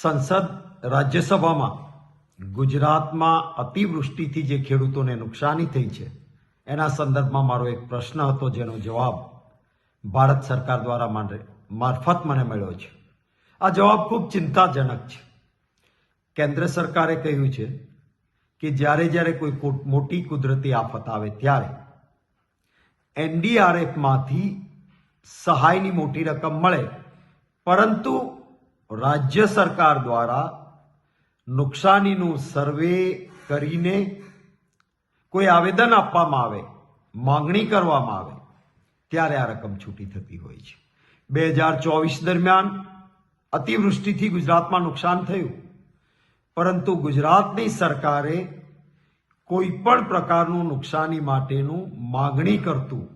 સંસદ રાજ્યસભામાં ગુજરાતમાં અતિવૃષ્ટિથી જે ખેડૂતોને નુકસાની થઈ છે, એના સંદર્ભમાં મારો એક પ્રશ્ન હતો, જેનો જવાબ ભારત સરકાર દ્વારા મારફત મને મળ્યો છે. આ જવાબ ખૂબ ચિંતાજનક છે. કેન્દ્ર સરકારે કહ્યું છે કે જ્યારે જ્યારે કોઈ મોટી કુદરતી આફત આવે ત્યારે એનડીઆરએફમાંથી સહાયની મોટી રકમ મળે, પરંતુ રાજ્ય સરકાર દ્વારા નુકસાનીનું સર્વે કરીને કોઈ આવેદન આપવામાં આવે, માંગણી કરવામાં આવે, ત્યારે આ રકમ છૂટી થતી હોય છે. બે હજાર ચોવીસ દરમિયાન અતિવૃષ્ટિથી ગુજરાતમાં નુકસાન થયું. પરંતુ ગુજરાતની સરકારે કોઈ પણ પ્રકારનું નુકસાની માટેનું માગણી કરતું,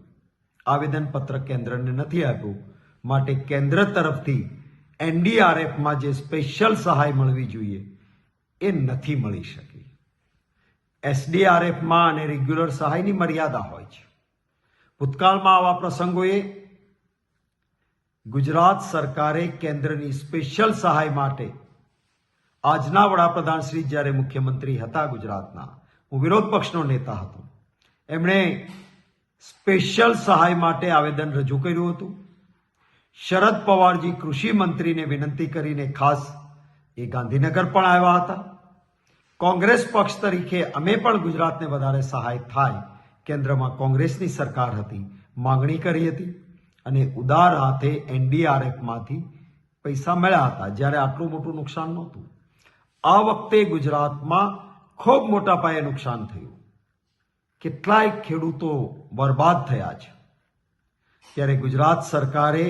આવેદનપત્ર કેન્દ્રને નથી આપ્યું, માટે કેન્દ્ર તરફથી એનડીઆરએફમાં જે સ્પેશિયલ સહાય મળવી જોઈએ, એ નથી મળી શકી. એસડીઆરએફમાં અને રેગ્યુલર સહાયની મર્યાદા હોય છે. ભૂતકાળમાં આવા પ્રસંગોએ ગુજરાત સરકારે કેન્દ્રની સ્પેશિયલ સહાય માટે આજના વડાપ્રધાન શ્રી જ્યારે મુખ્યમંત્રી હતા ગુજરાતના, હું વિરોધ પક્ષનો નેતા હતો. એમણે સ્પેશિયલ સહાય માટે આવેદન રજૂ કર્યું હતું. શરદ પવારજી કૃષિ મંત્રીને વિનંતી કરીને ખાસ એ ગાંધીનગર પણ આવ્યા હતા. કોંગ્રેસ પક્ષ તરીકે અમે પણ ગુજરાતને વધારે સહાય થાય કેન્દ્રમાં કોંગ્રેસની સરકાર હતી, માંગણી કરી હતી અને ઉદાર હાથે એનડીઆરએફમાંથી પૈસા મળ્યા હતા જ્યારે આટલું મોટું નુકસાન નહોતું. આ વખતે ગુજરાતમાં ખૂબ મોટા પાયે નુકસાન થયું. કેટલાય ખેડૂતો બરબાદ થયા છે. ત્યારે ગુજરાત સરકારે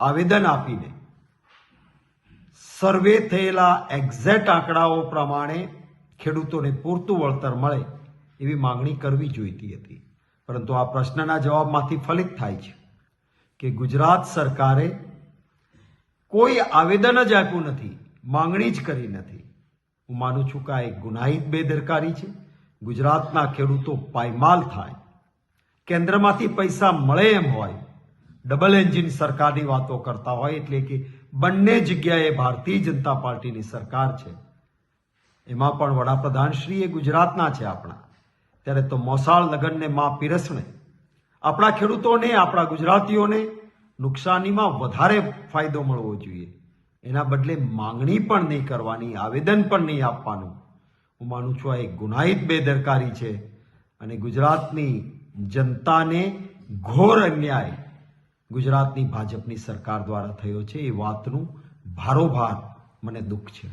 આવેદન આપીને સર્વે થયેલા એક્ઝેક્ટ આંકડાઓ પ્રમાણે ખેડૂતોને પૂરતું વળતર મળે એવી માંગણી કરવી જોઈતી હતી. પરંતુ આ પ્રશ્નના જવાબમાંથી ફલિત થાય છે કે ગુજરાત સરકારે કોઈ આવેદન જ આપ્યું નથી, માંગણી જ કરી નથી. હું માનું છું કે આ એક ગુનાહિત બેદરકારી છે. ગુજરાતના ખેડૂતો પાયમાલ થાય. કેન્દ્રમાંથી પૈસા મળે એમ હોય ડબલ એન્જિન સરકારની વાતો કરતા હોય એટલે કે બંને જગ્યાએ ભારતીય જનતા પાર્ટીની સરકાર છે. એમાં પણ વડાપ્રધાન શ્રી એ ગુજરાતના છે આપણા. ત્યારે તો મોસાળ લગ્નને માં પીરસણે. આપણા ખેડૂતોને, આપણા ગુજરાતીઓને નુકસાનીમાં વધારે ફાયદો મળવો જોઈએ. એના બદલે માંગણી પણ નહીં કરવાની, આવેદન પણ નહીં આપવાનું. હું માનું છું આ એક ગુનાહિત બેદરકારી છે અને ગુજરાતની જનતાને ઘોર અન્યાય ગુજરાતની ભાજપની સરકાર દ્વારા થયો છે. એ વાતનું ભારોભાર મને દુઃખ છે.